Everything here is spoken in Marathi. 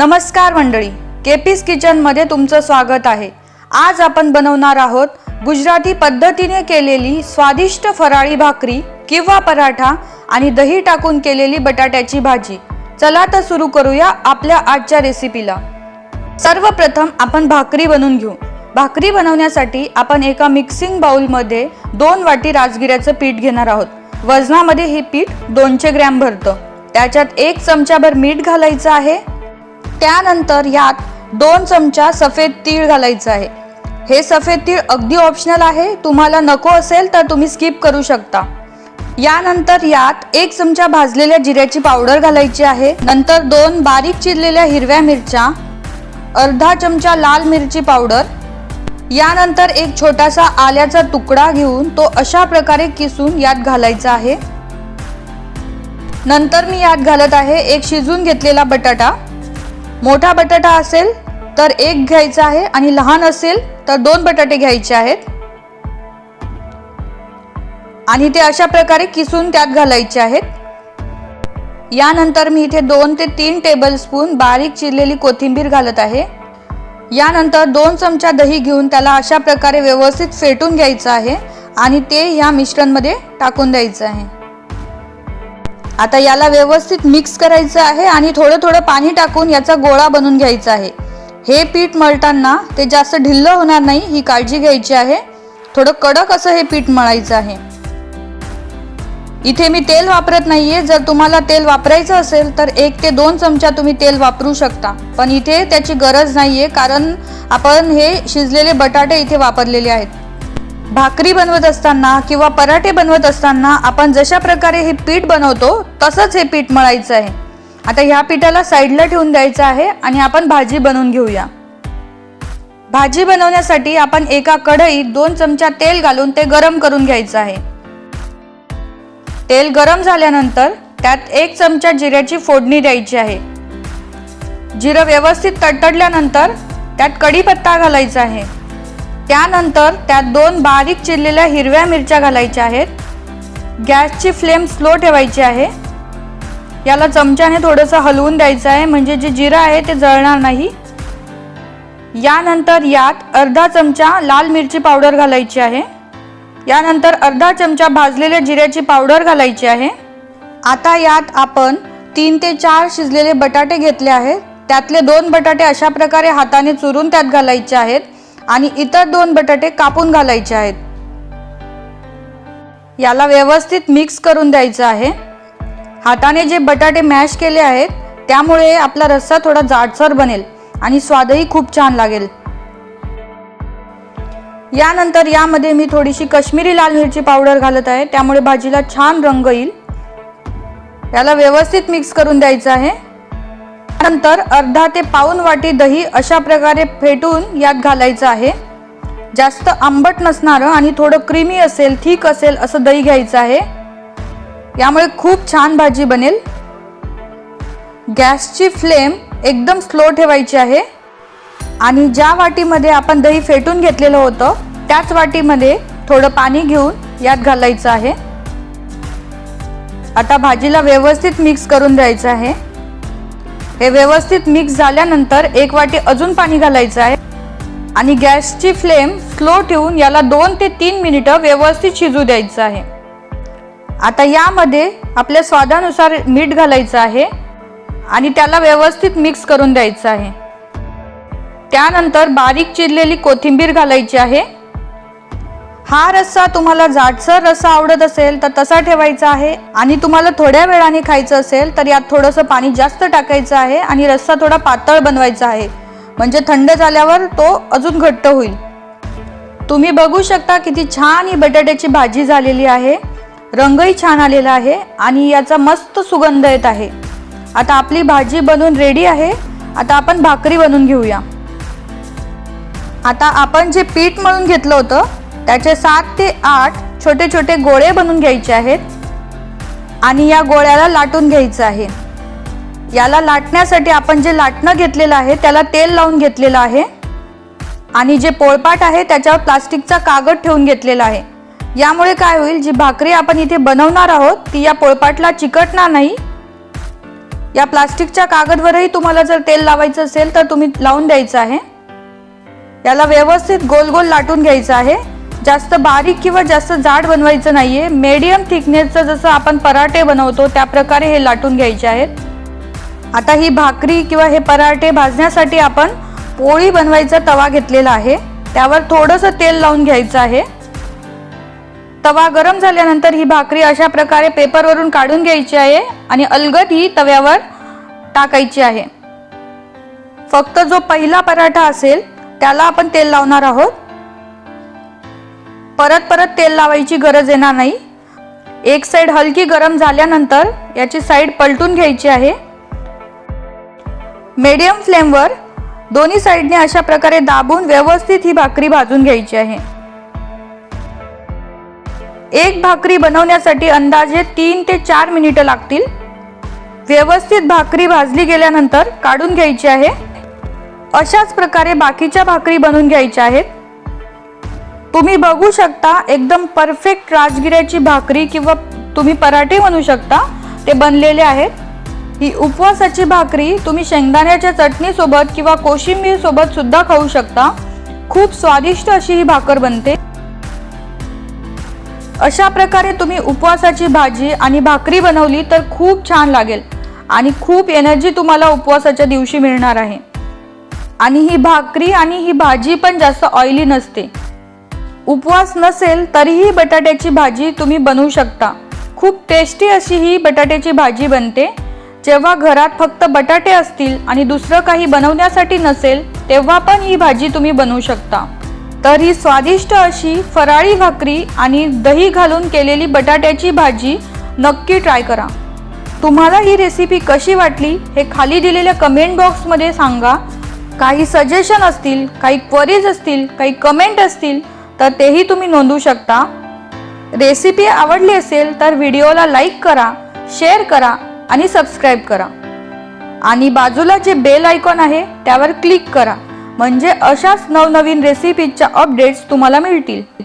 नमस्कार मंडळी केपीस किचनमध्ये तुमचं स्वागत आहे. आज आपण बनवणार आहोत गुजराती पद्धतीने केलेली स्वादिष्ट फराळी भाकरी किंवा पराठा आणि दही टाकून केलेली बटाट्याची भाजी. चला तर सुरू करूया आपल्या आजच्या रेसिपीला. सर्वप्रथम आपण भाकरी बनवून घेऊ. भाकरी बनवण्यासाठी आपण एका मिक्सिंग बाउलमध्ये दोन वाटी राजगिऱ्याचं पीठ घेणार आहोत. वजनामध्ये हे पीठ दोनशे ग्रॅम भरतं. त्याच्यात एक चमचाभर मीठ घालायचं आहे. त्यानंतर यात दोन चमचा सफेद तीळ घालायचं आहे. हे सफेद तीळ अगदी ऑप्शनल आहे. तुम्हाला नको असेल तर तुम्ही स्किप करू शकता. यानंतर यात एक चमचा भाजलेल्या जिऱ्याची पावडर घालायची आहे. नंतर दोन बारीक चिरलेल्या हिरव्या मिरच्या अर्धा चमचा लाल मिरची पावडर यानंतर एक छोटासा आल्याचा तुकडा घेऊन तो अशा प्रकारे किसून यात घालायचा आहे. नंतर मी यात घालत आहे एक शिजून घेतलेला बटाटा. मोठा बटाटा असेल तर एक घ्यायचा आहे आणि लहान असेल तर दोन बटाटे घ्यायचे आहेत. आणि ते अशा प्रकारे किसून त्यात घालायचे आहेत. यानंतर मी इथे दोन ते तीन टेबलस्पून बारीक चिरलेली कोथिंबीर घालत आहे. यानंतर दोन चमचा दही घेऊन त्याला अशा प्रकारे व्यवस्थित फेटून घ्यायचं आहे आणि ते या मिश्रणमध्ये टाकून द्यायचं आहे. आता याला व्यवस्थित मिक्स करायचं आहे आणि थोडं थोडं पाणी टाकून याचा गोळा बनवून घ्यायचा आहे. हे पीठ मळताना ते जास्त ढिल्लं होणार नाही ही काळजी घ्यायची आहे. थोडं कडक असं हे पीठ मळायचं आहे. इथे मी तेल वापरत नाहीये. जर तुम्हाला तेल वापरायचं असेल तर एक ते दोन चमचा तुम्ही तेल वापरू शकता. पण इथे त्याची गरज नाहीये कारण आपण हे शिजलेले बटाटे इथे वापरलेले आहेत. भाकरी बनवत असताना किंवा पराठे बनवत असताना आपण जशा प्रकारे हे पीठ बनवतो तसंच हे पीठ मळायचं आहे. आता ह्या पिठाला साईडला ठेवून द्यायचं आहे आणि आपण भाजी बनवून घेऊया. भाजी बनवण्यासाठी आपण एका कढईत दोन चमचा तेल घालून ते गरम करून घ्यायचं आहे. तेल गरम झाल्यानंतर त्यात एक चमचा जिऱ्याची फोडणी द्यायची आहे. जिरं व्यवस्थित तडतडल्यानंतर त्यात कढीपत्ता घालायचा आहे. त्यानंतर त्यात दोन बारीक चिरलेल्या हिरव्या मिरच्या घालायच्या आहेत. गॅसची फ्लेम स्लो ठेवायची आहे. याला चमच्याने थोडंसं हलवून द्यायचं आहे म्हणजे जे जिरं आहे ते जळणार नाही. यानंतर यात अर्धा चमचा लाल मिरची पावडर घालायची आहे. यानंतर अर्धा चमचा भाजलेल्या जिऱ्याची पावडर घालायची आहे. आता यात आपण तीन ते चार शिजलेले बटाटे घेतले आहेत. त्यातले दोन बटाटे अशा प्रकारे हाताने चुरून त्यात घालायचे आहेत. आणि इतर दोन बटाटे कापून घालायचे आहेत. याला व्यवस्थित मिक्स करून द्यायचं आहे. हाताने जे बटाटे मॅश केले आहेत त्यामुळे आपला रस्सा थोडा जाडसर बनेल आणि स्वादही खूप छान लागेल. यानंतर यामध्ये मी थोडीशी कश्मीरी लाल मिरची पावडर घालत आहे त्यामुळे भाजीला छान रंग येईल. याला व्यवस्थित मिक्स करून द्यायचं आहे. नंतर अर्धा ते पाऊन वाटी दही अशा प्रकारे फेटून यात घालायचं आहे. जास्त आंबट नसणारं आणि थोडं क्रीमी असेल थिक असेल असं दही घ्यायचं आहे. यामुळे खूप छान भाजी बनेल. गॅसची फ्लेम एकदम स्लो ठेवायची आहे. आणि ज्या वाटीमध्ये आपण दही फेटून घेतलेलं होतं त्याच वाटीमध्ये थोडं पाणी घेऊन यात घालायचं आहे. आता भाजीला व्यवस्थित मिक्स करून द्यायचं आहे. हे व्यवस्थित मिक्स झाल्यानंतर एक वाटी अजून पाणी घालायचं आहे. आणि गॅसची फ्लेम स्लो ठेवून याला दोन ते तीन मिनिटं व्यवस्थित शिजू द्यायचं आहे. आता यामध्ये आपल्या स्वादानुसार मीठ घालायचं आहे आणि त्याला व्यवस्थित मिक्स करून द्यायचं आहे. त्यानंतर बारीक चिरलेली कोथिंबीर घालायची आहे. हा रस्सा तुम्हाला जाडसर रस्सा आवडत असेल तर तसा ठेवायचा आहे. आणि तुम्हाला थोड्या वेळाने खायचं असेल तर यात थोडंसं पाणी जास्त टाकायचं आहे आणि रस्सा थोडा पातळ बनवायचा आहे. म्हणजे थंड झाल्यावर तो अजून घट्ट होईल. तुम्ही बघू शकता किती छान ही बटाट्याची भाजी झालेली आहे. रंगही छान आलेला आहे आणि याचा मस्त सुगंध येत आहे. आता आपली भाजी बनवून रेडी आहे. आता आपण भाकरी बनवून घेऊया. आता आपण जे पीठ मळून घेतलं होतं त्याचे सात ते आठ छोटे छोटे गोळे बनवून घ्यायचे आहेत आणि या गोळ्याला लाटून घ्यायचं आहे. याला लाटण्यासाठी आपण जे लाटणं घेतलेलं आहे त्याला तेल लावून घेतलेलं आहे. आणि जे पोळपाट आहे त्याच्यावर प्लास्टिकचा कागद ठेवून घेतलेला आहे. यामुळे काय होईल जी भाकरी आपण इथे बनवणार आहोत ती या पोळपाटला चिकटणार नाही. या प्लास्टिकच्या कागदवरही तुम्हाला जर तेल लावायचं असेल तर तुम्ही लावून द्यायचं आहे. याला व्यवस्थित गोल गोल लाटून घ्यायचं आहे. जास्त बारीक किंवा जास्त जाड बनवायचं नाहीये. मीडियम थिकनेसचं जसं आपण पराठे बनवतो त्या प्रकारे हे लाटून घ्यायचे आहेत. आता ही भाकरी किंवा हे पराठे भाजण्यासाठी आपण पोळी बनवायचा तवा घेतलेला आहे. त्यावर थोडंसं तेल लावून घ्यायचं आहे. तवा गरम झाल्यानंतर ही भाकरी अशा प्रकारे पेपरवरून काढून घ्यायची आहे आणि अलगद ही तव्यावर टाकायची आहे. फक्त जो पहिला पराठा असेल त्याला आपण तेल लावणार आहोत. परत परत तेल लावायची गरज येणार नाही. एक साईड हलकी गरम झाल्यानंतर याची साईड पलटून घ्यायची आहे. मीडियम फ्लेमवर दोन्ही साईडने अशा प्रकारे दाबून व्यवस्थित ही भाकरी भाजून घ्यायची आहे. एक भाकरी बनवण्यासाठी अंदाजे तीन ते चार मिनिटं लागतील. व्यवस्थित भाकरी भाजली गेल्यानंतर काढून घ्यायची आहे. अशाच प्रकारे बाकीच्या भाकरी बनवून घ्यायच्या आहेत. तुम्ही बघू शकता एकदम परफेक्ट राजगिऱ्याची भाकरी किंवा तुम्ही पराठे म्हणू शकता ते बनलेले आहेत. ही उपवासाची भाकरी तुम्ही शेंगदाण्याच्या चटणीसोबत किंवा कोशिंबीरसोबत सुद्धा खाऊ शकता. खूप स्वादिष्ट अशी ही भाकर बनते. अशा प्रकारे तुम्ही उपवासाची भाजी आणि भाकरी बनवली तर खूप छान लागेल आणि खूप एनर्जी तुम्हाला उपवासाच्या दिवशी मिळणार आहे. आणि ही भाकरी आणि ही भाजी पण जास्त ऑइली नसते. उपवास नसेल तरीही बटाट्याची भाजी तुम्ही बनवू शकता. खूप टेस्टी अशी ही बटाट्याची भाजी बनते. जेव्हा घरात फक्त बटाटे असतील आणि दुसरं काही बनवण्यासाठी नसेल तेव्हा पण ही भाजी तुम्ही बनवू शकता. तर ही स्वादिष्ट अशी फराळी भाकरी आणि दही घालून केलेली बटाट्याची भाजी नक्की ट्राय करा. तुम्हाला ही रेसिपी कशी वाटली हे खाली दिलेल्या कमेंट बॉक्समध्ये सांगा. काही सजेशन असतील काही क्वरीज असतील काही कमेंट असतील तर तेही तुम्ही नोंदवू शकता. रेसिपी आवडली असेल तर व्हिडिओला लाईक करा शेअर करा आणि सबस्क्राईब करा. आणि बाजूला जे बेल आयकॉन आहे त्यावर क्लिक करा. म्हणजे अशाच नवनवीन रेसिपीच्या अपडेट्स तुम्हाला मिळतील.